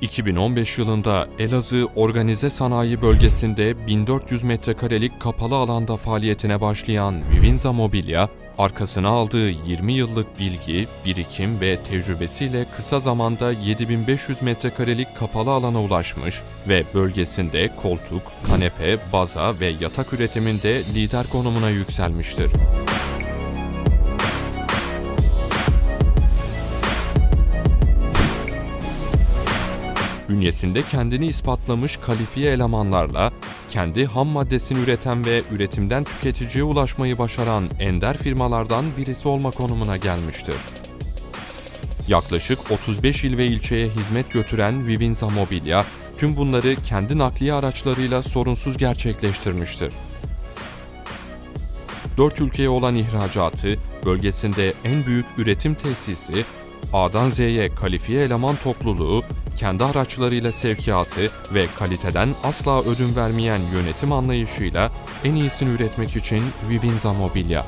2015 yılında Elazığ Organize Sanayi Bölgesi'nde 1400 metrekarelik kapalı alanda faaliyetine başlayan Vivinza Mobilya, arkasına aldığı 20 yıllık bilgi, birikim ve tecrübesiyle kısa zamanda 7500 metrekarelik kapalı alana ulaşmış ve bölgesinde koltuk, kanepe, baza ve yatak üretiminde lider konumuna yükselmiştir. Bünyesinde kendini ispatlamış kalifiye elemanlarla kendi ham maddesini üreten ve üretimden tüketiciye ulaşmayı başaran ender firmalardan birisi olma konumuna gelmiştir. Yaklaşık 35 il ve ilçeye hizmet götüren Vivinza Mobilya, tüm bunları kendi nakliye araçlarıyla sorunsuz gerçekleştirmiştir. 4 ülkeye olan ihracatı, bölgesinde en büyük üretim tesisi, A'dan Z'ye kalifiye eleman topluluğu, kendi araçlarıyla sevkiyatı ve kaliteden asla ödün vermeyen yönetim anlayışıyla en iyisini üretmek için Vivinza Mobilya.